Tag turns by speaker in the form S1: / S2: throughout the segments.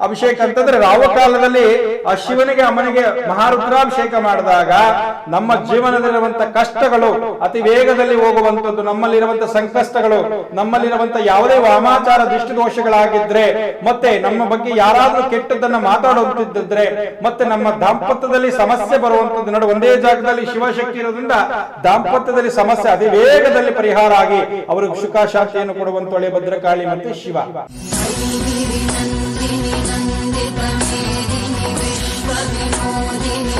S1: ಅಭಿಷೇಕ ಅಂತಂದ್ರೆ ರಾವ ಕಾಲದಲ್ಲಿ ಆ ಶಿವನಿಗೆ, ಅಮ್ಮನಿಗೆ ಮಹಾರುದ್ರಾಭಿಷೇಕ ಮಾಡಿದಾಗ ನಮ್ಮ ಜೀವನದಲ್ಲಿರುವಂತ ಕಷ್ಟಗಳು ಅತಿ ವೇಗದಲ್ಲಿ ಹೋಗುವಂತದ್ದು ನಮ್ಮಲ್ಲಿರುವಂತ ಸಂಕಷ್ಟಗಳು ನಮ್ಮಲ್ಲಿರುವಂತ ಯಾವುದೇ ವಾಮಾಚಾರ ದೃಷ್ಟಿದೋಷಗಳಾಗಿದ್ರೆ, ಮತ್ತೆ ನಮ್ಮ ಬಗ್ಗೆ ಯಾರಾದ್ರೂ ಕೆಟ್ಟದ್ದನ್ನ ಮಾತಾಡುವಂತಿದ್ದರೆ ಮತ್ತೆ ನಮ್ಮ ದಾಂಪತ್ಯದಲ್ಲಿ ಸಮಸ್ಯೆ ಬರುವಂತದ್ದು ನಡು ಒಂದೇ ಜಾಗದಲ್ಲಿ ಶಿವಶಕ್ತಿ ಇರೋದ್ರಿಂದ ದಾಂಪತ್ಯದಲ್ಲಿ ಸಮಸ್ಯೆ ಅತಿ ವೇಗದಲ್ಲಿ ಪರಿಹಾರ ಆಗಿ ಅವರು ಸುಖ ಶಾಂತಿಯನ್ನು ಒಳ್ಳೆ ಭದ್ರಕಾಳಿ ಮತ್ತೆ ಶಿವ.
S2: नन्दिनि नन्दितमेदिनि विश्वविनोदिनि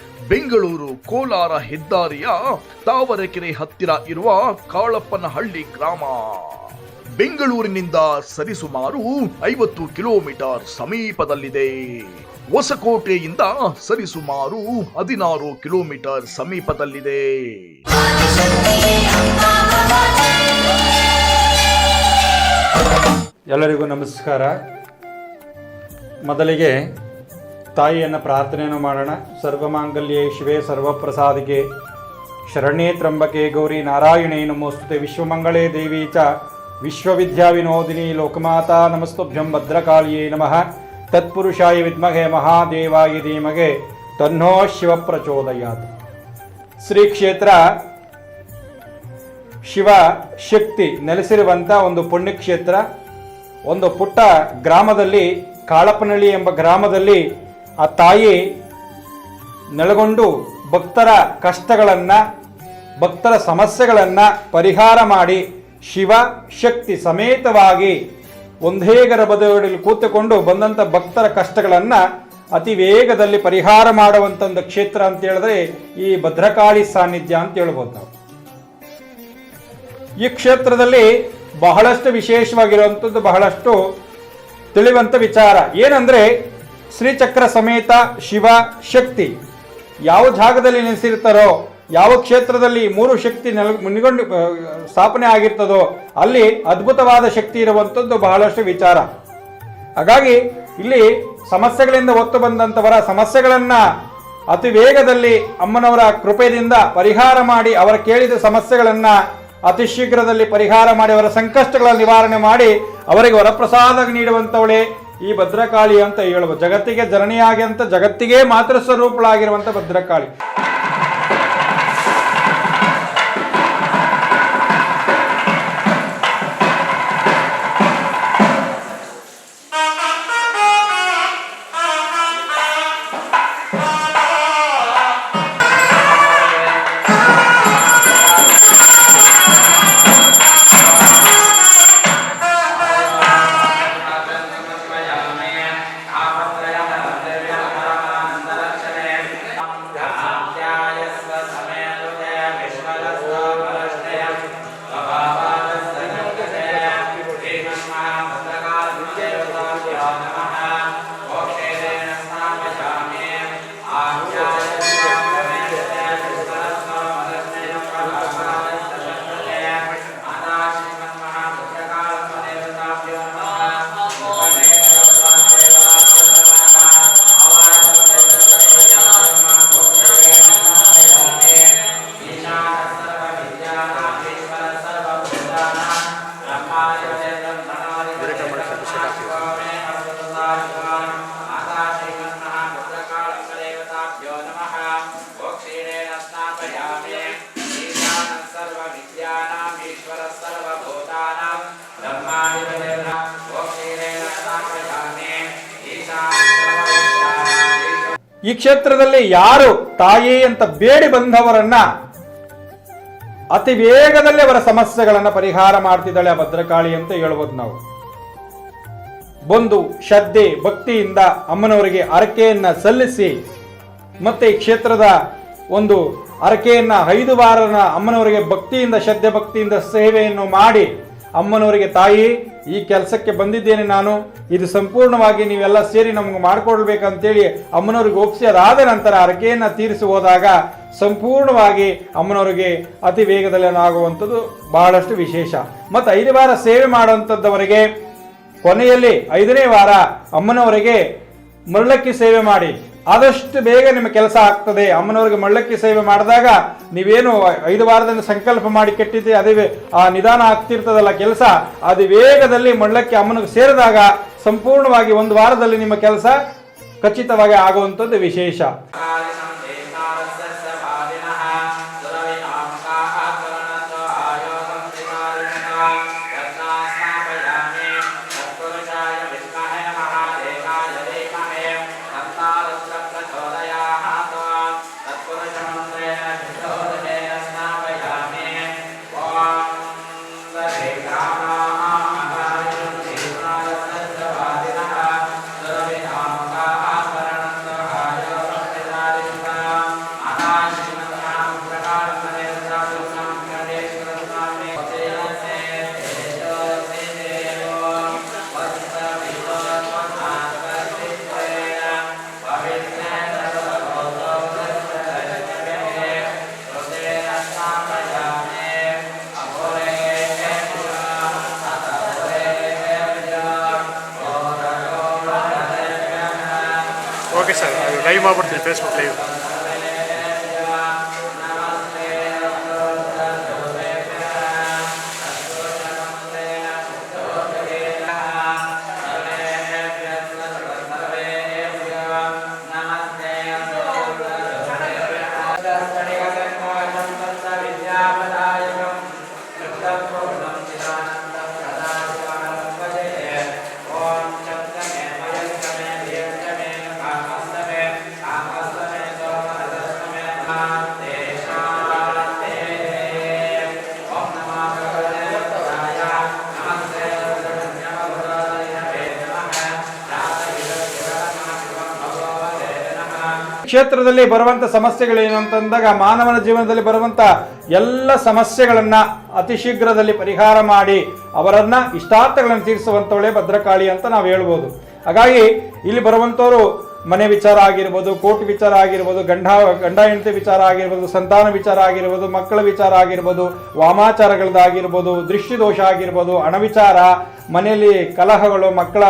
S3: ಬೆಂಗಳೂರು ಕೋಲಾರ ಹೆದ್ದಾರಿಯ ತಾವರೆಕೆರೆ ಹತ್ತಿರ ಇರುವ ಕಾಳಪ್ಪನಹಳ್ಳಿ ಗ್ರಾಮ. ಬೆಂಗಳೂರಿನಿಂದ ಸರಿಸುಮಾರು ಐವತ್ತು ಕಿಲೋಮೀಟರ್ ಸಮೀಪದಲ್ಲಿದೆ. ಹೊಸಕೋಟೆಯಿಂದ ಸರಿಸುಮಾರು ಹದಿನಾರು ಕಿಲೋಮೀಟರ್ ಸಮೀಪದಲ್ಲಿದೆ.
S1: ಎಲ್ಲರಿಗೂ ನಮಸ್ಕಾರ. ಮೊದಲಿಗೆ ತಾಯಿಯನ್ನು ಪ್ರಾರ್ಥನೆಯನ್ನು ಮಾಡೋಣ. ಸರ್ವಮಾಂಗಲ್ಯೇ ಶಿವೇ ಸರ್ವಪ್ರಸಾದಿಗೆ. ಶರಣೇ ತ್ರಂಬಕೆ ಗೌರಿ ನಾರಾಯಣೇ ನಮೋಸ್ತುತೆ. ವಿಶ್ವಮಂಗಳೇ ದೇವಿ ಚ. ವಿಶ್ವವಿದ್ಯಾವಿನೋದಿನಿ ಲೋಕಮಾತಾ ನಮಸ್ತುಭ್ಯಂ ಭದ್ರಕಾಳಿಯೇ ನಮಃ. ತತ್ಪುರುಷಾಯ ವಿದ್ಮಹೆ ಮಹಾದೇವಾಯ ಧೀಮಗೆ ತನ್ನೋ ಶಿವ ಪ್ರಚೋದಯಾತ್. ಶ್ರೀ ಕ್ಷೇತ್ರ ಶಿವ ಶಕ್ತಿ ನೆಲೆಸಿರುವಂಥ ಒಂದು ಪುಣ್ಯಕ್ಷೇತ್ರ. ಒಂದು ಪುಟ್ಟ ಗ್ರಾಮದಲ್ಲಿ ಕಾಳಪ್ಪನಹಳ್ಳಿ ಎಂಬ ಗ್ರಾಮದಲ್ಲಿ ಆ ತಾಯಿ ನೆಲೆಗೊಂಡು ಭಕ್ತರ ಕಷ್ಟಗಳನ್ನು, ಭಕ್ತರ ಸಮಸ್ಯೆಗಳನ್ನು ಪರಿಹಾರ ಮಾಡಿ ಶಿವ ಶಕ್ತಿ ಸಮೇತವಾಗಿ ಒಂದೇ ಗರ್ಭದಲ್ಲಿ ಕೂತುಕೊಂಡು ಬಂದಂಥ ಭಕ್ತರ ಕಷ್ಟಗಳನ್ನು ಅತಿ ವೇಗದಲ್ಲಿ ಪರಿಹಾರ ಮಾಡುವಂಥ ಒಂದು ಕ್ಷೇತ್ರ ಅಂತ ಹೇಳಿದ್ರೆ ಈ ಭದ್ರಕಾಳಿ ಸಾನ್ನಿಧ್ಯ ಅಂತ ಹೇಳ್ಬೋದು ನಾವು. ಈ ಕ್ಷೇತ್ರದಲ್ಲಿ ಬಹಳಷ್ಟು ವಿಶೇಷವಾಗಿರುವಂಥದ್ದು ಬಹಳಷ್ಟು ತಿಳಿವಂತ ವಿಚಾರ. ಏನಂದ್ರೆ ಶ್ರೀಚಕ್ರ ಸಮೇತ ಶಿವ ಶಕ್ತಿ. ಯಾವ ಜಾಗದಲ್ಲಿ ನೆಲೆಸಿರ್ತಾರೋ ಯಾವ ಕ್ಷೇತ್ರದಲ್ಲಿ ಮೂರು ಶಕ್ತಿ ನೆಲ, ಮುನ್ಗೊಂಡು ಸ್ಥಾಪನೆ ಆಗಿರ್ತದೋ, ಅಲ್ಲಿ ಅದ್ಭುತವಾದ ಶಕ್ತಿ ಇರುವಂಥದ್ದು ಬಹಳಷ್ಟು ವಿಚಾರ. ಹಾಗಾಗಿ ಇಲ್ಲಿ ಸಮಸ್ಯೆಗಳಿಂದ ಒತ್ತು ಬಂದಂಥವರ ಸಮಸ್ಯೆಗಳನ್ನು ಅತಿ ವೇಗದಲ್ಲಿ ಅಮ್ಮನವರ ಕೃಪೆಯಿಂದ ಪರಿಹಾರ ಮಾಡಿ ಅವರ ಕೇಳಿದ ಸಮಸ್ಯೆಗಳನ್ನು ಅತಿ ಶೀಘ್ರದಲ್ಲಿ ಪರಿಹಾರ ಮಾಡಿ ಅವರ ಸಂಕಷ್ಟಗಳ ನಿವಾರಣೆ ಮಾಡಿ ಅವರಿಗೆ ವರಪ್ರಸಾದ ನೀಡುವಂಥವಳೇ ಈ ಭದ್ರಕಾಳಿ ಅಂತ ಹೇಳುವ ಜಗತ್ತಿಗೆ ಜನನಿಯಾಗಿ ಅಂತ ಜಗತ್ತಿಗೆ ಮಾತೃ ಸ್ವರೂಪಳಾಗಿರುವಂಥ ಭದ್ರಕಾಳಿ. ಈ ಕ್ಷೇತ್ರದಲ್ಲಿ ಯಾರು ತಾಯಿ ಅಂತ ಬೇಡಿ ಬಂದವರನ್ನ ಅತಿ ವೇಗದಲ್ಲಿ ಅವರ ಸಮಸ್ಯೆಗಳನ್ನು ಪರಿಹಾರ ಮಾಡ್ತಿದ್ದಾಳೆ ಆ ಭದ್ರಕಾಳಿ ಅಂತ ಹೇಳ್ಬೋದು ನಾವು. ಬಂದು ಶ್ರದ್ಧೆ, ಭಕ್ತಿಯಿಂದ ಅಮ್ಮನವರಿಗೆ ಅರಕೆಯನ್ನ ಸಲ್ಲಿಸಿ ಮತ್ತೆ ಈ ಕ್ಷೇತ್ರದ ಒಂದು ಹರಕೆಯನ್ನ ಐದು ವಾರನ ಅಮ್ಮನವರಿಗೆ ಭಕ್ತಿಯಿಂದ, ಶ್ರದ್ಧೆ ಭಕ್ತಿಯಿಂದ ಸೇವೆಯನ್ನು ಮಾಡಿ ಅಮ್ಮನವರಿಗೆ, ತಾಯಿ, ಈ ಕೆಲಸಕ್ಕೆ ಬಂದಿದ್ದೇನೆ ನಾನು. ಇದು ಸಂಪೂರ್ಣವಾಗಿ ನೀವೆಲ್ಲ ಸೇರಿ ನಮಗೆ ಮಾಡಿಕೊಡ್ಬೇಕಂತೇಳಿ ಅಮ್ಮನವ್ರಿಗೆ ಒಪ್ಪಿಸಿ ಅದಾದ ನಂತರ ಹರಕೆಯನ್ನು ತೀರಿಸಿ ಹೋದಾಗ ಸಂಪೂರ್ಣವಾಗಿ ಅಮ್ಮನವರಿಗೆ ಅತಿ ವೇಗದಲ್ಲಿ ಆಗುವಂಥದ್ದು ಬಹಳಷ್ಟು ವಿಶೇಷ. ಮತ್ತು ಐದು ವಾರ ಸೇವೆ ಮಾಡುವಂಥದ್ದವರಿಗೆ ಕೊನೆಯಲ್ಲಿ ಐದನೇ ವಾರ ಅಮ್ಮನವರಿಗೆ ಮರಳಕ್ಕಿ ಸೇವೆ ಮಾಡಿ. ಆದಷ್ಟು ಬೇಗ ನಿಮ್ಮ ಕೆಲಸ ಆಗ್ತದೆ. ಅಮ್ಮನವ್ರಿಗೆ ಮಳ್ಳಕ್ಕಿ ಸೇವೆ ಮಾಡಿದಾಗ ನೀವೇನು ಐದು ವಾರದಿಂದ ಸಂಕಲ್ಪ ಮಾಡಿ ಕೆಟ್ಟಿದ್ದೆ ಅದೇ ಆ ನಿಧಾನ ಆಗ್ತಿರ್ತದಲ್ಲ ಕೆಲಸ. ಅದು ವೇಗದಲ್ಲಿ ಮಳ್ಳಕ್ಕಿ ಅಮ್ಮನಿಗೆ ಸೇರಿದಾಗ ಸಂಪೂರ್ಣವಾಗಿ ಒಂದು ವಾರದಲ್ಲಿ ನಿಮ್ಮ ಕೆಲಸ ಖಚಿತವಾಗಿ ಆಗುವಂಥದ್ದು ವಿಶೇಷ.
S4: ಲೈವ್ ಮಾಡ್ಬಿಡ್ತೀನಿ ಫೇಸ್ಬುಕ್ ಲೈವ್
S1: ಕ್ಷೇತ್ರದಲ್ಲಿ ಬರುವಂತ ಸಮಸ್ಯೆಗಳೇನು ಅಂತಂದಾಗ ಮಾನವನ ಜೀವನದಲ್ಲಿ ಬರುವಂತ ಎಲ್ಲ ಸಮಸ್ಯೆಗಳನ್ನು ಅತಿ ಶೀಘ್ರದಲ್ಲಿ ಪರಿಹಾರ ಮಾಡಿ ಅವರನ್ನು ಇಷ್ಟಾರ್ಥಗಳನ್ನು ತೀರಿಸುವಂತವಳೆ ಭದ್ರಕಾಳಿ ಅಂತ ನಾವು ಹೇಳ್ಬೋದು. ಹಾಗಾಗಿ ಇಲ್ಲಿ ಬರುವಂತವರು ಮನೆ ವಿಚಾರ ಆಗಿರ್ಬೋದು ಕೋರ್ಟ್ ವಿಚಾರ ಆಗಿರ್ಬೋದು, ಗಂಡ ಗಂಡ ಹೆಂಡತಿ ವಿಚಾರ ಆಗಿರ್ಬೋದು, ಸಂತಾನ ವಿಚಾರ ಆಗಿರ್ಬೋದು, ಮಕ್ಕಳ ವಿಚಾರ ಆಗಿರ್ಬೋದು ವಾಮಾಚಾರಗಳದ್ದಾಗಿರ್ಬೋದು ದೃಷ್ಟಿದೋಷ ಆಗಿರ್ಬೋದು ಹಣ ವಿಚಾರ ಮನೆಯಲ್ಲಿ ಕಲಹಗಳು, ಮಕ್ಕಳ,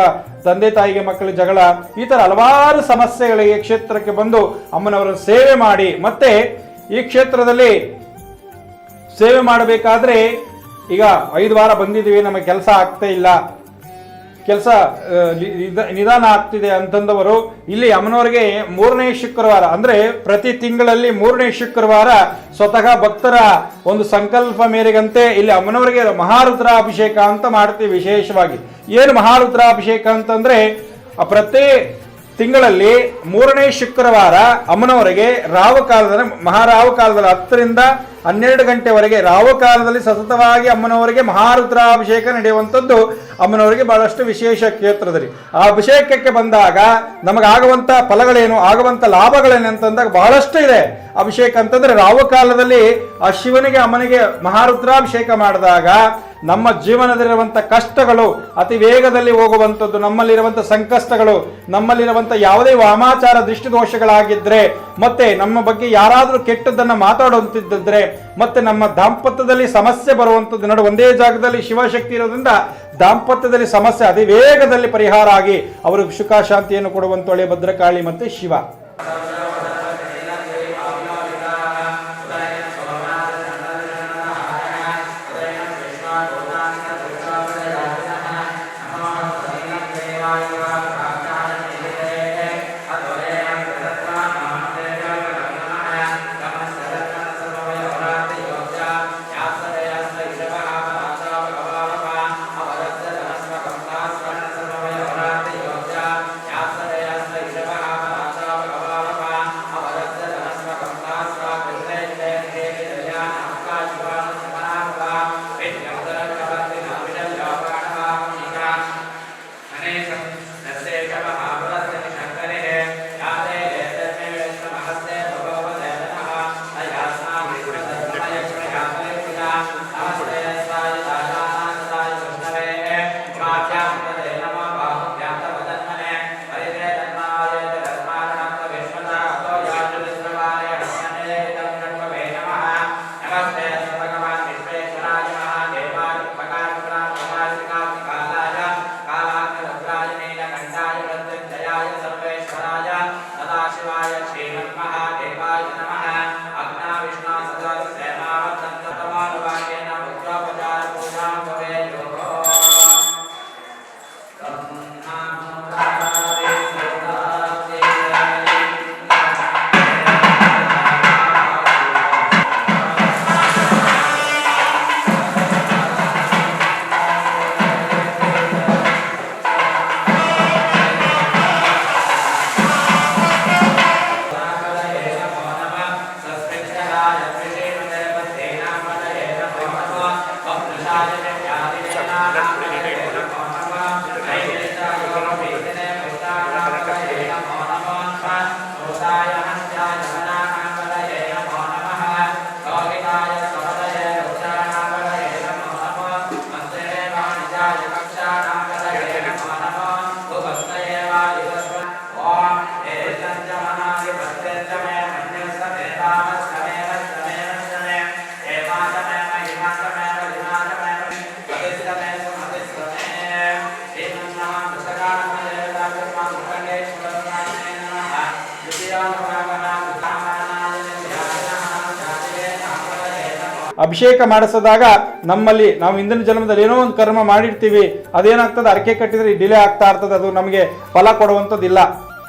S1: ತಂದೆ, ತಾಯಿಗೆ ಮಕ್ಕಳ ಜಗಳ, ಈ ಥರ ಹಲವಾರು ಸಮಸ್ಯೆಗಳಿಗೆ ಕ್ಷೇತ್ರಕ್ಕೆ ಬಂದು ಅಮ್ಮನವರ ಸೇವೆ ಮಾಡಿ, ಮತ್ತೆ ಈ ಕ್ಷೇತ್ರದಲ್ಲಿ ಸೇವೆ ಮಾಡಬೇಕಾದ್ರೆ ಈಗ ಐದು ವಾರ ಬಂದಿದ್ದೀವಿ, ನಮಗೆ ಕೆಲಸ ಆಗ್ತಾ ಇಲ್ಲ. ಕೆಲಸ ನಿಧಾನ ಆಗ್ತಿದೆ ಅಂತಂದವರು ಇಲ್ಲಿ ಅಮ್ಮನವರಿಗೆ ಮೂರನೇ ಶುಕ್ರವಾರ, ಅಂದ್ರೆ ಪ್ರತಿ ತಿಂಗಳಲ್ಲಿ ಮೂರನೇ ಶುಕ್ರವಾರ ಸ್ವತಃ ಭಕ್ತರ ಒಂದು ಸಂಕಲ್ಪ ಮೇರೆಗಂತೆ ಇಲ್ಲಿ ಅಮ್ಮನವರಿಗೆ ಮಹಾರುದ್ರಾಭಿಷೇಕ ಅಂತ ಮಾಡ್ತೀವಿ ವಿಶೇಷವಾಗಿ. ಏನು ಮಹಾರುದ್ರಾಭಿಷೇಕ ಅಂತಂದ್ರೆ ಪ್ರತಿ ತಿಂಗಳಲ್ಲಿ ಮೂರನೇ ಶುಕ್ರವಾರ ಅಮ್ಮನವರಿಗೆ ರಾವಕಾಲದ ಮಹಾರಾವಕಾಲದಲ್ಲಿ ಹತ್ತರಿಂದ ಹನ್ನೆರಡು ಗಂಟೆವರೆಗೆ ರಾವಕಾಲದಲ್ಲಿ ಸತತವಾಗಿ ಅಮ್ಮನವರಿಗೆ ಮಹಾರುದ್ರಾಭಿಷೇಕ ನಡೆಯುವಂಥದ್ದು ಅಮ್ಮನವರಿಗೆ ಬಹಳಷ್ಟು ವಿಶೇಷ ಕ್ಷೇತ್ರದಲ್ಲಿ. ಆ ಅಭಿಷೇಕಕ್ಕೆ ಬಂದಾಗ ನಮಗಾಗುವಂಥ ಫಲಗಳೇನು, ಆಗುವಂಥ ಲಾಭಗಳೇನು ಅಂತಂದಾಗ ಬಹಳಷ್ಟು ಇದೆ. ಅಭಿಷೇಕ ಅಂತಂದ್ರೆ ರಾವಕಾಲದಲ್ಲಿ ಆ ಶಿವನಿಗೆ, ಅಮ್ಮನಿಗೆ ಮಹಾರುದ್ರಾಭಿಷೇಕ ಮಾಡಿದಾಗ ನಮ್ಮ ಜೀವನದಲ್ಲಿರುವಂಥ ಕಷ್ಟಗಳು, ಅತಿ ವೇಗದಲ್ಲಿ ಹೋಗುವಂಥದ್ದು, ನಮ್ಮಲ್ಲಿರುವಂಥ ಸಂಕಷ್ಟಗಳು, ನಮ್ಮಲ್ಲಿರುವಂಥ ಯಾವುದೇ ವಾಮಾಚಾರ ದೃಷ್ಟಿದೋಷಗಳಾಗಿದ್ದರೆ ಮತ್ತೆ ನಮ್ಮ ಬಗ್ಗೆ ಯಾರಾದರೂ ಕೆಟ್ಟದ್ದನ್ನು ಮಾತಾಡುವಂತಿದ್ದರೆ ಮತ್ತೆ ನಮ್ಮ ದಾಂಪತ್ಯದಲ್ಲಿ ಸಮಸ್ಯೆ ಬರುವಂಥದ್ದು ನಡು ಒಂದೇ ಜಾಗದಲ್ಲಿ ಶಿವಶಕ್ತಿ ಇರೋದ್ರಿಂದ ದಾಂಪತ್ಯದಲ್ಲಿ ಸಮಸ್ಯೆ ಅತಿ ವೇಗದಲ್ಲಿ ಪರಿಹಾರ ಆಗಿ ಅವರಿಗೆ ಸುಖ, ಶಾಂತಿಯನ್ನು ಕೊಡುವಂತೊಳೆ ಭದ್ರಕಾಳಿ ಮತ್ತೆ ಶಿವ. ಅಭಿಷೇಕ ಮಾಡಿಸಿದಾಗ ನಮ್ಮಲ್ಲಿ ನಾವು ಹಿಂದಿನ ಜನ್ಮದಲ್ಲಿ ಏನೋ ಒಂದು ಕರ್ಮ ಮಾಡಿರ್ತೀವಿ, ಅದೇನಾಗ್ತದೆ? ಅರಕೆ ಕಟ್ಟಿದ್ರೆ ಡಿಲೇ ಆಗ್ತಾ ಇರ್ತದೆ, ಅದು ನಮಗೆ ಫಲ ಕೊಡುವಂಥದ್ದಿಲ್ಲ.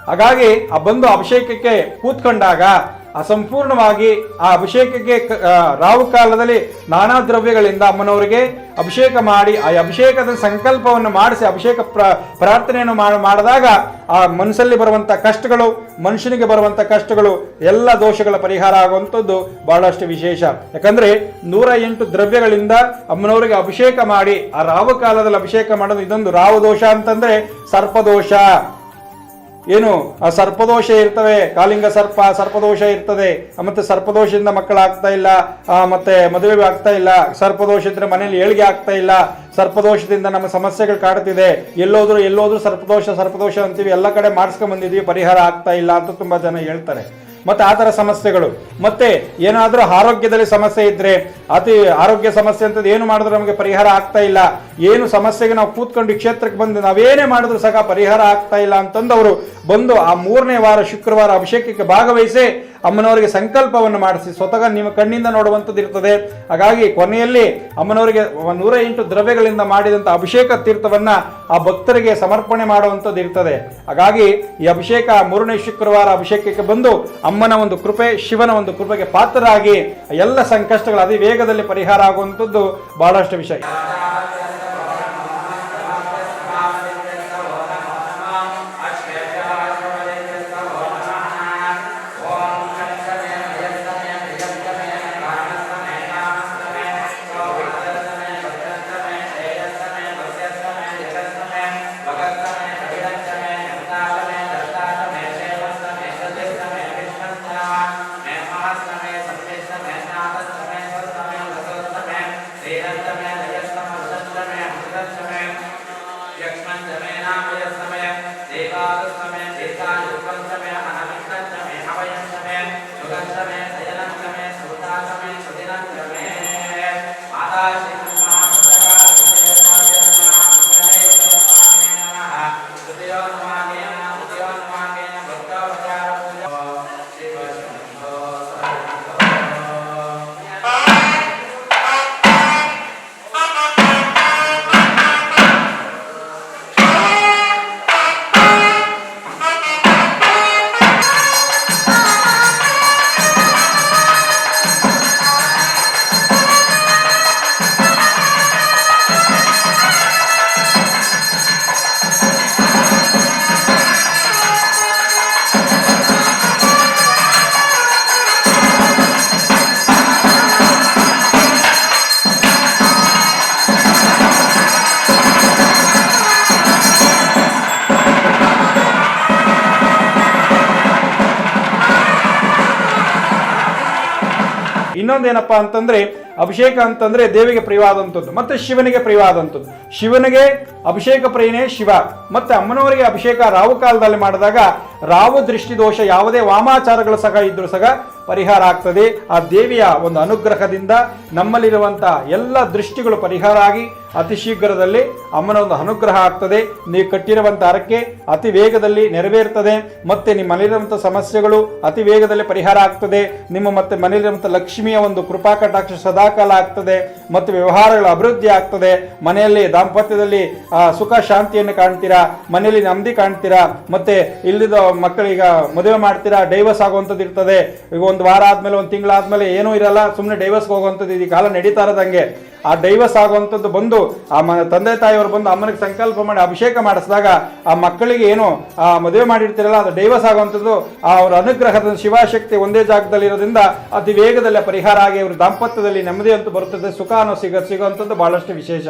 S1: ಹಾಗಾಗಿ ಆ ಬಂದು ಅಭಿಷೇಕಕ್ಕೆ ಕೂತ್ಕೊಂಡಾಗ ಅಸಂಪೂರ್ಣವಾಗಿ ಆ ಅಭಿಷೇಕಕ್ಕೆ ರಾವು ಕಾಲದಲ್ಲಿ ನಾನಾ ದ್ರವ್ಯಗಳಿಂದ ಅಮ್ಮನವರಿಗೆ ಅಭಿಷೇಕ ಮಾಡಿ, ಆ ಅಭಿಷೇಕದ ಸಂಕಲ್ಪವನ್ನು ಮಾಡಿಸಿ, ಅಭಿಷೇಕ ಪ್ರ ಪ್ರಾರ್ಥನೆಯನ್ನು ಮಾಡ ಮಾಡಿದಾಗ ಆ ಮನಸ್ಸಲ್ಲಿ ಬರುವಂಥ ಕಷ್ಟಗಳು, ಮನುಷ್ಯನಿಗೆ ಬರುವಂಥ ಕಷ್ಟಗಳು, ಎಲ್ಲ ದೋಷಗಳ ಪರಿಹಾರ ಆಗುವಂಥದ್ದು ಬಹಳಷ್ಟು ವಿಶೇಷ. ಯಾಕಂದ್ರೆ ನೂರ ಎಂಟು ದ್ರವ್ಯಗಳಿಂದ ಅಮ್ಮನವರಿಗೆ ಅಭಿಷೇಕ ಮಾಡಿ, ಆ ರಾವು ಕಾಲದಲ್ಲಿ ಅಭಿಷೇಕ ಮಾಡೋದು ಇದೊಂದು ರಾವು ದೋಷ ಅಂತಂದ್ರೆ ಸರ್ಪದೋಷ. ಏನು, ಆ ಸರ್ಪದೋಷ ಇರ್ತವೆ, ಕಾಲಿಂಗ ಸರ್ಪ, ಸರ್ಪದೋಷ ಇರ್ತದೆ. ಮತ್ತೆ ಸರ್ಪದೋಷದಿಂದ ಮಕ್ಕಳಾಗ್ತಾ ಇಲ್ಲ ಮತ್ತೆ ಮದುವೆ ಆಗ್ತಾ ಇಲ್ಲ, ಸರ್ಪದೋಷ ಇದ್ರೆ ಮನೇಲಿ ಏಳಿಗೆ ಆಗ್ತಾ ಇಲ್ಲ, ಸರ್ಪದೋಷದಿಂದ ನಮ್ಮ ಸಮಸ್ಯೆಗಳು ಕಾಡ್ತಿದೆ. ಎಲ್ಲೋದ್ರು ಎಲ್ಲೋದ್ರು ಸರ್ಪದೋಷ ಸರ್ಪದೋಷ ಅಂತೀವಿ, ಎಲ್ಲ ಕಡೆ ಮಾಡಿಸ್ಕೊಂಡ್ ಬಂದಿದ್ವಿ, ಪರಿಹಾರ ಆಗ್ತಾ ಇಲ್ಲ ಅಂತ ತುಂಬಾ ಜನ ಹೇಳ್ತಾರೆ. ಮತ್ತೆ ಆ ಥರ ಸಮಸ್ಯೆಗಳು. ಮತ್ತೆ ಏನಾದರೂ ಆರೋಗ್ಯದಲ್ಲಿ ಸಮಸ್ಯೆ ಇದ್ರೆ, ಅತಿ ಆರೋಗ್ಯ ಸಮಸ್ಯೆ ಅಂತದ್ದು ಏನು ಮಾಡಿದ್ರು ನಮಗೆ ಪರಿಹಾರ ಆಗ್ತಾ ಇಲ್ಲ. ಏನು ಸಮಸ್ಯೆಗೆ ನಾವು ಕೂತ್ಕೊಂಡು ಕ್ಷೇತ್ರಕ್ಕೆ ಬಂದು ನಾವೇನೇ ಮಾಡಿದ್ರು ಸಹ ಪರಿಹಾರ ಆಗ್ತಾ ಇಲ್ಲ ಅಂತಂದವರು ಬಂದು ಆ ಮೂರನೇ ವಾರ ಶುಕ್ರವಾರ ಅಭಿಷೇಕಕ್ಕೆ ಭಾಗವಹಿಸಿ ಅಮ್ಮನವರಿಗೆ ಸಂಕಲ್ಪವನ್ನು ಮಾಡಿಸಿ ಸ್ವತಃ ನಿಮ್ಮ ಕಣ್ಣಿಂದ ನೋಡುವಂಥದ್ದು ಇರ್ತದೆ. ಹಾಗಾಗಿ ಕೊನೆಯಲ್ಲಿ ಅಮ್ಮನವರಿಗೆ ನೂರ ಎಂಟು ದ್ರವ್ಯಗಳಿಂದ ಮಾಡಿದಂಥ ಅಭಿಷೇಕ ತೀರ್ಥವನ್ನು ಆ ಭಕ್ತರಿಗೆ ಸಮರ್ಪಣೆ ಮಾಡುವಂಥದ್ದು ಇರ್ತದೆ. ಹಾಗಾಗಿ ಈ ಅಭಿಷೇಕ ಮೂರನೇ ಶುಕ್ರವಾರ ಅಭಿಷೇಕಕ್ಕೆ ಬಂದು ಅಮ್ಮನ ಒಂದು ಕೃಪೆ, ಶಿವನ ಒಂದು ಕೃಪೆಗೆ ಪಾತ್ರರಾಗಿ ಎಲ್ಲ ಸಂಕಷ್ಟಗಳು ಅತಿ ವೇಗದಲ್ಲಿ ಪರಿಹಾರ ಆಗುವಂಥದ್ದು ಬಹಳಷ್ಟು ವಿಷಯ.
S4: देहस्तमे वयस्तमस्तमे अमृतस्तमे यक्ष्मन्तमे नामयस्तमे देवादस्तमे देशायुक्तस्तमे अनविष्टस्तमे अवयस्तमे सुगन्तमे शयनन्तमे सुतासमे सुदिनन्तमे माताश्री
S1: ಇನ್ನೊಂದೇನಪ್ಪ ಅಂತಂದ್ರೆ ಅಭಿಷೇಕ ಅಂತಂದ್ರೆ ದೇವಿಗೆ ಪ್ರಿಯವಾದಂಥದ್ದು, ಮತ್ತೆ ಶಿವನಿಗೆ ಪ್ರಿಯವಾದಂಥದ್ದು. ಶಿವನಿಗೆ ಅಭಿಷೇಕ ಪ್ರಿಯನೇ ಶಿವ. ಮತ್ತೆ ಅಮ್ಮನವರಿಗೆ ಅಭಿಷೇಕ ರಾವು ಕಾಲದಲ್ಲಿ ಮಾಡಿದಾಗ ರಾವು ದೃಷ್ಟಿದೋಷ, ಯಾವುದೇ ವಾಮಾಚಾರಗಳು ಸಹ ಇದ್ರು ಸಹ ಪರಿಹಾರ ಆಗ್ತದೆ. ಆ ದೇವಿಯ ಒಂದು ಅನುಗ್ರಹದಿಂದ ನಮ್ಮಲ್ಲಿರುವಂಥ ಎಲ್ಲ ದೃಷ್ಟಿಗಳು ಪರಿಹಾರ ಆಗಿ ಅತಿ ಶೀಘ್ರದಲ್ಲಿ ಅಮ್ಮನ ಒಂದು ಅನುಗ್ರಹ ಆಗ್ತದೆ. ನೀವು ಕಟ್ಟಿರುವಂಥ ಹರಕೆ ಅತಿ ವೇಗದಲ್ಲಿ ನೆರವೇರ್ತದೆ. ಮತ್ತೆ ನಿಮ್ಮ ಮನೆಯಲ್ಲಿರುವಂಥ ಸಮಸ್ಯೆಗಳು ಅತಿ ವೇಗದಲ್ಲಿ ಪರಿಹಾರ ಆಗ್ತದೆ. ನಿಮ್ಮ ಮತ್ತೆ ಮನೆಯಲ್ಲಿರುವಂಥ ಲಕ್ಷ್ಮಿಯ ಒಂದು ಕೃಪಾ ಕಟಾಕ್ಷ ಸದಾಕಾಲ ಆಗ್ತದೆ. ಮತ್ತು ವ್ಯವಹಾರಗಳ ಅಭಿವೃದ್ಧಿ ಆಗ್ತದೆ. ಮನೆಯಲ್ಲಿ ದಾಂಪತ್ಯದಲ್ಲಿ ಸುಖ ಶಾಂತಿಯನ್ನು ಕಾಣ್ತೀರಾ? ಮನೆಯಲ್ಲಿ ನೆಮ್ಮದಿ ಕಾಣ್ತೀರಾ? ಮತ್ತೆ ಇಲ್ಲಿದ ಮಕ್ಕಳೀಗ ಮದುವೆ ಮಾಡ್ತೀರಾ? ಡೈವರ್ಸ್ ಆಗುವಂಥದ್ದು ಇರ್ತದೆ. ಒಂದು ವಾರ ಆದ್ಮೇಲೆ, ಒಂದು ತಿಂಗಳಾದ್ಮೇಲೆ ಏನೂ ಇರಲ್ಲ ಸುಮ್ಮನೆ ಡೈವರ್ಸ್ ಹೋಗುವಂಥದ್ದು ಈ ಕಾಲ ನಡೀತಾ ಇರೋದಂಗೆ ಆ ಡೈವರ್ಸ್ ಆಗುವಂಥದ್ದು ಬಂದು, ಆ ಮ, ತಂದೆ ತಾಯಿಯವರು ಬಂದು ಅಮ್ಮನಿಗೆ ಸಂಕಲ್ಪ ಮಾಡಿ, ಅಭಿಷೇಕ ಮಾಡಿಸಿದಾಗ ಆ ಮಕ್ಕಳಿಗೆ ಏನು, ಆ ಮದುವೆ ಮಾಡಿರ್ತಿರಲ್ಲ, ಅದು ಡೈವರ್ಸ್ ಆಗುವಂಥದ್ದು, ಆ ಅವರ ಅನುಗ್ರಹದ ಶಿವಶಕ್ತಿ ಒಂದೇ ಜಾಗದಲ್ಲಿ ಇರೋದ್ರಿಂದ ಅತಿ ವೇಗದಲ್ಲಿ ಪರಿಹಾರ ಆಗಿ ಅವರು ದಾಂಪತ್ಯದಲ್ಲಿ ನೆಮ್ಮದಿ ಅಂತೂ ಬರುತ್ತದೆ, ಸುಖ ಅನ್ನೋ ಸಿಗ, ಸಿಗುವಂಥದ್ದು ಬಹಳಷ್ಟು ವಿಶೇಷ.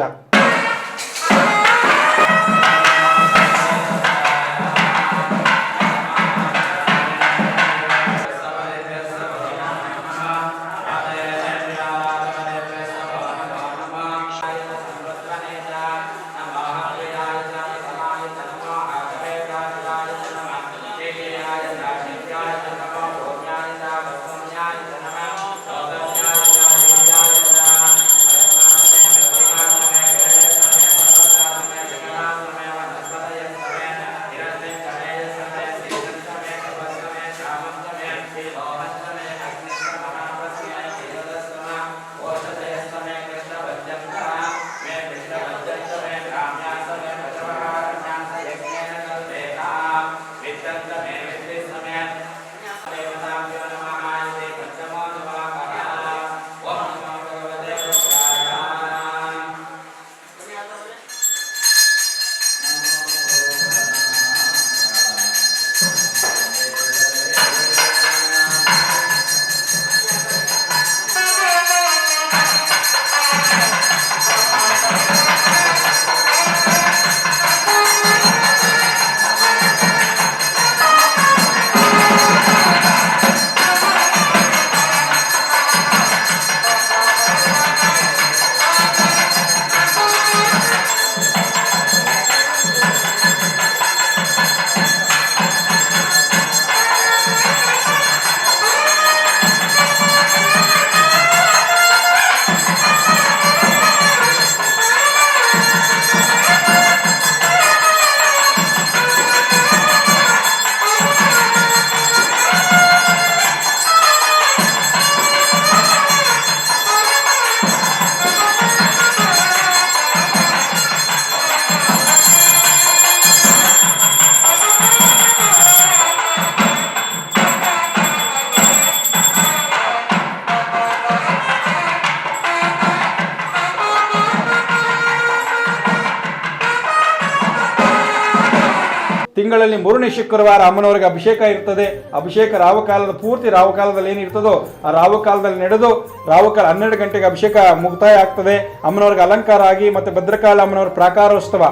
S1: ತಿಂಗಳಲ್ಲಿ ಮೂರನೇ ಶುಕ್ರವಾರ ಅಮ್ಮನವರಿಗೆ ಅಭಿಷೇಕ ಇರ್ತದೆ. ಅಭಿಷೇಕ ರಾವಕಾಲದ ಪೂರ್ತಿ ರಾವಕಾಲದಲ್ಲಿ ಏನಿರ್ತದೋ ಆ ರಾವಕಾಲದಲ್ಲಿ ನಡೆದು ರಾವಕಾಲ ಹನ್ನೆರಡು ಗಂಟೆಗೆ ಅಭಿಷೇಕ ಮುಕ್ತಾಯ ಆಗ್ತದೆ. ಅಮ್ಮನವ್ರಿಗೆ ಅಲಂಕಾರ ಆಗಿ ಮತ್ತೆ ಭದ್ರಕಾಲ ಅಮ್ಮನವರ ಪ್ರಾಕಾರೋತ್ಸವ.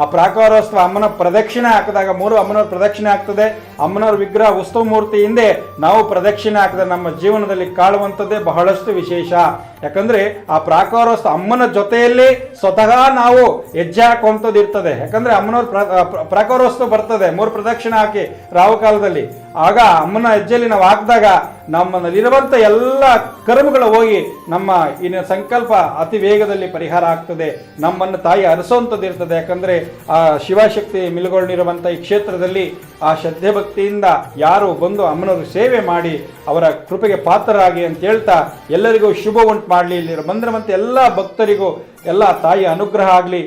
S1: ಆ ಪ್ರಾಕಾರೋತ್ಸವ ಅಮ್ಮನ ಪ್ರದಕ್ಷಿಣೆ ಹಾಕಿದಾಗ ಮೂರು ಅಮ್ಮನವ್ರ ಪ್ರದಕ್ಷಿಣೆ ಆಗ್ತದೆ. ಅಮ್ಮನವ್ರ ವಿಗ್ರಹ ಉತ್ಸವ ಮೂರ್ತಿ ಹಿಂದೆ ನಾವು ಪ್ರದಕ್ಷಿಣೆ ಹಾಕಿದ ನಮ್ಮ ಜೀವನದಲ್ಲಿ ಕಾಳುವಂಥದ್ದೇ ಬಹಳಷ್ಟು ವಿಶೇಷ. ಯಾಕಂದ್ರೆ ಆ ಪ್ರಾಕಾರ ಅಮ್ಮನ ಜೊತೆಯಲ್ಲಿ ಸ್ವತಃ ನಾವು ಹೆಜ್ಜೆ ಹಾಕುವಂಥದ್ದು ಇರ್ತದೆ. ಯಾಕಂದ್ರೆ ಅಮ್ಮನವ್ರ ಪ್ರ- ಪ್ರ- ಪ್ರಾಕಾರೋತ್ಸವ ಬರ್ತದೆ. ಮೂರು ಪ್ರದಕ್ಷಿಣೆ ಹಾಕಿ ರಾಹುಕಾಲದಲ್ಲಿ ಆಗ ಅಮ್ಮನ ಹೆಜ್ಜೆಯಲ್ಲಿ ನಾವು ಹಾಕಿದಾಗ ನಮ್ಮಲ್ಲಿರುವಂಥ ಎಲ್ಲ ಕರ್ಮಗಳು ಹೋಗಿ ನಮ್ಮ ಈ ಸಂಕಲ್ಪ ಅತಿ ವೇಗದಲ್ಲಿ ಪರಿಹಾರ ಆಗ್ತದೆ. ನಮ್ಮನ್ನು ತಾಯಿ ಅರಸುವಂಥದ್ದು ಇರ್ತದೆ. ಯಾಕಂದ್ರೆ ಆ ಶಿವಶಕ್ತಿ ಮಿಲುಗೊಂಡಿರುವಂಥ ಈ ಕ್ಷೇತ್ರದಲ್ಲಿ ಆ ಶ್ರದ್ಧೆ ಭಕ್ತಿಯಿಂದ ಯಾರು ಬಂದು ಅಮ್ಮನವ್ರ ಸೇವೆ ಮಾಡಿ ಅವರ ಕೃಪೆಗೆ ಪಾತ್ರರಾಗಿ ಅಂತ ಹೇಳ್ತಾ ಎಲ್ಲರಿಗೂ ಶುಭ ಮಾಡಲಿ ಇಲ್ಲಿ ಮತ್ತೆ ಎಲ್ಲ ಭಕ್ತರಿಗೂ ಎಲ್ಲ ತಾಯಿ ಅನುಗ್ರಹ ಆಗಲಿ.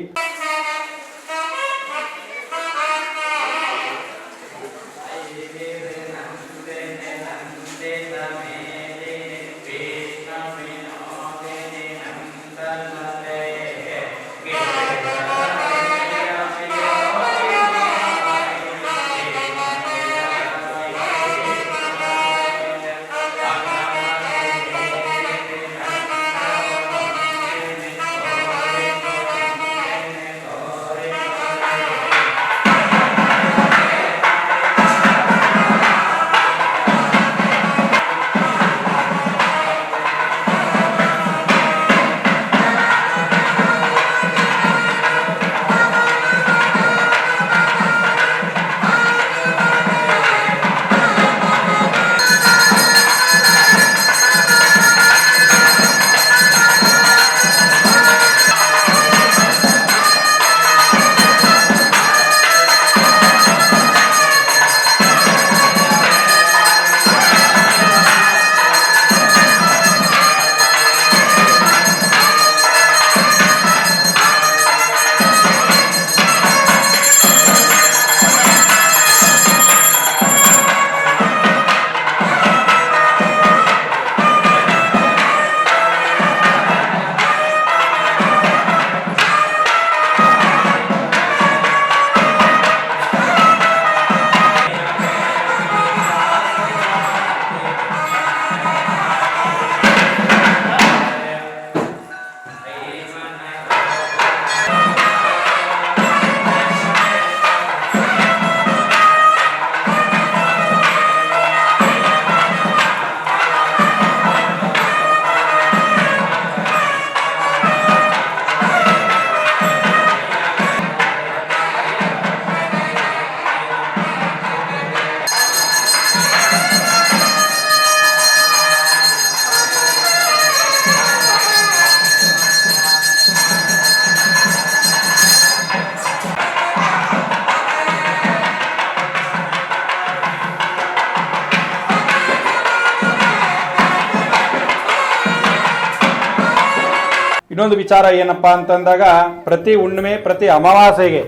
S1: ಇನ್ನೊಂದು ವಿಚಾರ ಏನಪ್ಪಾ ಅಂತಂದಾಗ, ಪ್ರತಿ ಹುಣ್ಣಿಮೆ, ಪ್ರತಿ ಅಮಾವಾಸ್ಯೆಗೆ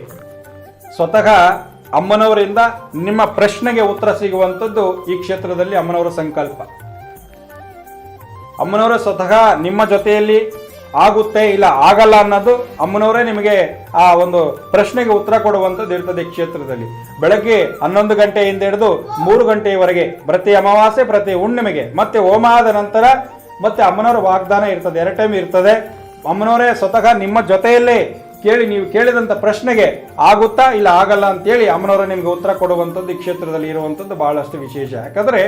S1: ಸ್ವತಃ ಅಮ್ಮನವರಿಂದ ನಿಮ್ಮ ಪ್ರಶ್ನೆಗೆ ಉತ್ತರ ಸಿಗುವಂಥದ್ದು ಈ ಕ್ಷೇತ್ರದಲ್ಲಿ ಅಮ್ಮನವರ ಸಂಕಲ್ಪ. ಅಮ್ಮನವರೇ ಸ್ವತಃ ನಿಮ್ಮ ಜೊತೆಯಲ್ಲಿ ಆಗುತ್ತೆ ಇಲ್ಲ, ಆಗಲ್ಲ ಅನ್ನೋದು ಅಮ್ಮನವರೇ ನಿಮಗೆ ಆ ಒಂದು ಪ್ರಶ್ನೆಗೆ ಉತ್ತರ ಕೊಡುವಂಥದ್ದು ಇರ್ತದೆ ಈ ಕ್ಷೇತ್ರದಲ್ಲಿ. ಬೆಳಗ್ಗೆ ಹನ್ನೊಂದು ಗಂಟೆಯಿಂದ ಹಿಡಿದು ಮೂರು ಗಂಟೆಯವರೆಗೆ ಪ್ರತಿ ಅಮಾವಾಸ್ಯೆ, ಪ್ರತಿ ಹುಣ್ಣಿಮೆಗೆ, ಮತ್ತೆ ಹೋಮ ಆದ ನಂತರ ಮತ್ತೆ ಅಮ್ಮನವರ ವಾಗ್ದಾನ ಇರ್ತದೆ ಎರಡು ಟೈಮ್ ಇರ್ತದೆ. ಅಮ್ಮನವರೇ, ಸ್ವತಃ ನಿಮ್ಮ ಜೊತೆಯಲ್ಲೇ ಕೇಳಿ, ನೀವು ಕೇಳಿದಂಥ ಪ್ರಶ್ನೆಗೆ ಆಗುತ್ತಾ ಇಲ್ಲ ಆಗಲ್ಲ ಅಂತೇಳಿ ಅಮ್ಮನವರೇ ನಿಮಗೆ ಉತ್ತರ ಕೊಡುವಂಥದ್ದು ಈ ಕ್ಷೇತ್ರದಲ್ಲಿ ಇರುವಂಥದ್ದು ಬಹಳಷ್ಟು ವಿಶೇಷ. ಯಾಕಂದರೆ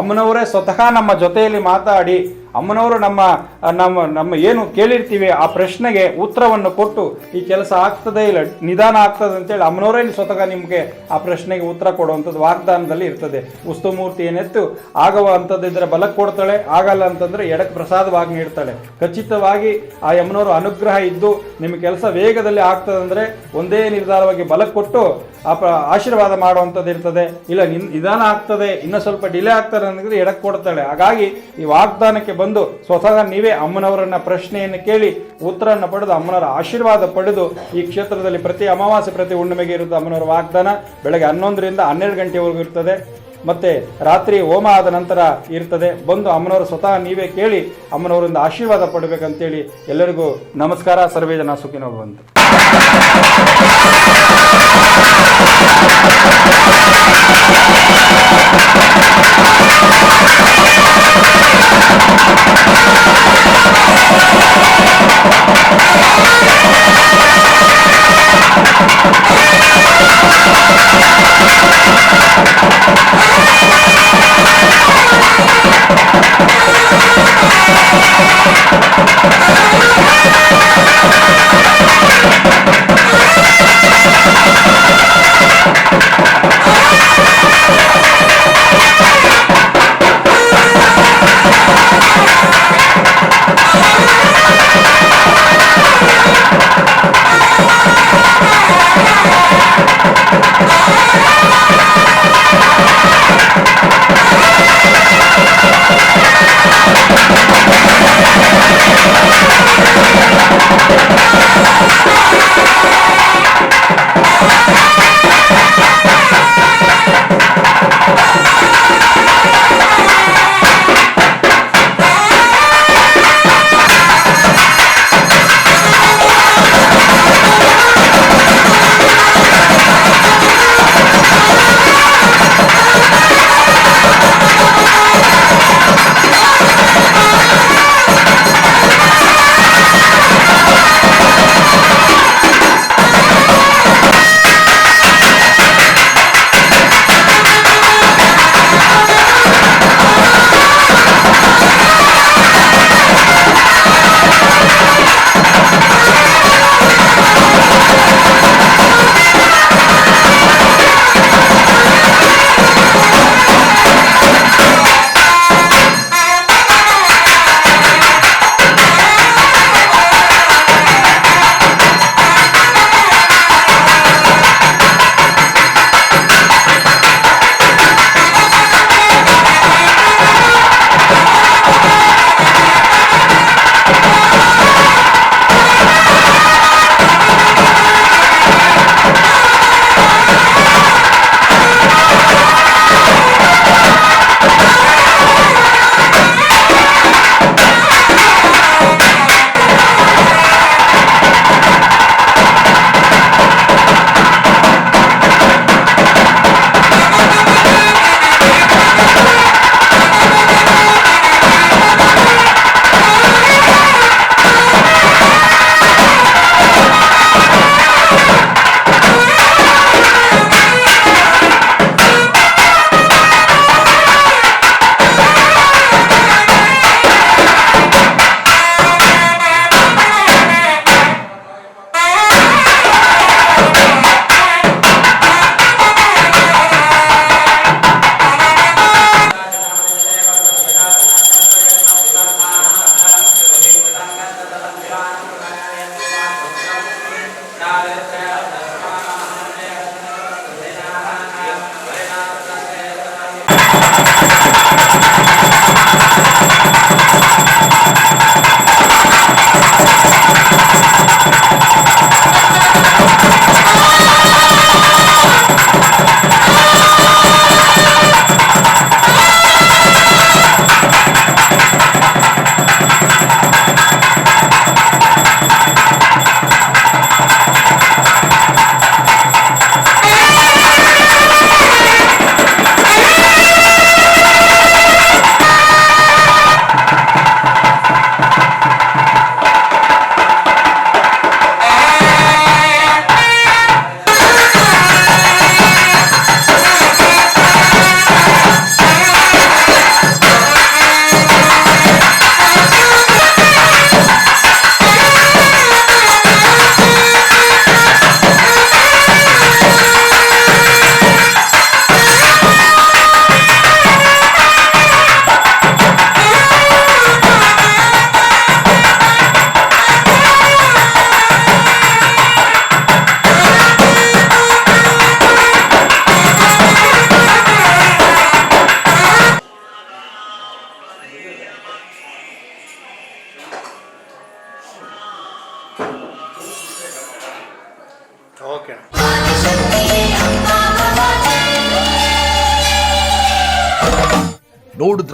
S1: ಅಮ್ಮನವರೇ ಸ್ವತಃ ನಮ್ಮ ಜೊತೆಯಲ್ಲಿ ಮಾತಾಡಿ, ಅಮ್ಮನವರು ನಮ್ಮ ನಮ್ಮ ನಮ್ಮ ಏನು ಕೇಳಿರ್ತೀವಿ ಆ ಪ್ರಶ್ನೆಗೆ ಉತ್ತರವನ್ನು ಕೊಟ್ಟು ಈ ಕೆಲಸ ಆಗ್ತದೆ ಇಲ್ಲ, ನಿಧಾನ ಆಗ್ತದೆ ಅಂತೇಳಿ ಅಮ್ಮನವರೇ ಸ್ವತಃ ನಿಮಗೆ ಆ ಪ್ರಶ್ನೆಗೆ ಉತ್ತರ ಕೊಡುವಂಥದ್ದು ವಾಗ್ದಾನದಲ್ಲಿ ಇರ್ತದೆ. ಉಸ್ತು ಮೂರ್ತಿ ಏನೆತ್ತು? ಆಗವ ಅಂಥದ್ದಿದ್ರೆ ಬಲಕ್ಕೆ ಕೊಡ್ತಾಳೆ, ಆಗಲ್ಲ ಅಂತಂದರೆ ಎಡಕ್ಕೆ ಪ್ರಸಾದವಾಗಿ ನೀಡ್ತಾಳೆ. ಖಚಿತವಾಗಿ ಆ ಯಮ್ಮನವರು ಅನುಗ್ರಹ ಇದ್ದು ನಿಮ್ಮ ಕೆಲಸ ವೇಗದಲ್ಲಿ ಆಗ್ತದೆ ಅಂದರೆ ಒಂದೇ ನಿರ್ಧಾರವಾಗಿ ಬಲಕ್ಕೆ ಕೊಟ್ಟು ಆ ಆಶೀರ್ವಾದ ಮಾಡುವಂಥದ್ದು ಇರ್ತದೆ. ಇಲ್ಲ, ನಿನ್, ನಿಧಾನ ಆಗ್ತದೆ, ಇನ್ನೂ ಸ್ವಲ್ಪ ಡಿಲೇ ಆಗ್ತದೆ ಅನ್ನೋದ್ರೆ ಎಡಕ್ಕೆ ಕೊಡ್ತಾಳೆ. ಹಾಗಾಗಿ ಈ ವಾಗ್ದಾನಕ್ಕೆ ಬಂದು ಸ್ವತಃ ನೀವೇ ಅಮ್ಮನವರನ್ನ ಪ್ರಶ್ನೆಯನ್ನು ಕೇಳಿ ಉತ್ತರವನ್ನು ಪಡೆದು ಅಮ್ಮನವರ ಆಶೀರ್ವಾದ ಪಡೆದು ಈ ಕ್ಷೇತ್ರದಲ್ಲಿ ಪ್ರತಿ ಅಮಾವಾಸ್ಯೆ, ಪ್ರತಿ ಹುಣ್ಣಿಮೆಗೆ ಇರುವುದು ಅಮ್ಮನವರ ವಾಗ್ದಾನ ಬೆಳಗ್ಗೆ ಹನ್ನೊಂದರಿಂದ ಹನ್ನೆರಡು ಗಂಟೆವರೆಗೂ ಇರ್ತದೆ. ಮತ್ತೆ ರಾತ್ರಿ ಹೋಮ ಆದ ನಂತರ ಇರ್ತದೆ. ಬಂದು ಅಮ್ಮನವರು ಸ್ವತಃ ನೀವೇ ಕೇಳಿ ಅಮ್ಮನವರಿಂದ ಆಶೀರ್ವಾದ ಪಡಬೇಕಂತೇಳಿ ಎಲ್ಲರಿಗೂ ನಮಸ್ಕಾರ. ಸರ್ವೇ ಜನ ಸುಖಿನೋ ಬಂತು
S4: ハ
S2: ハハハ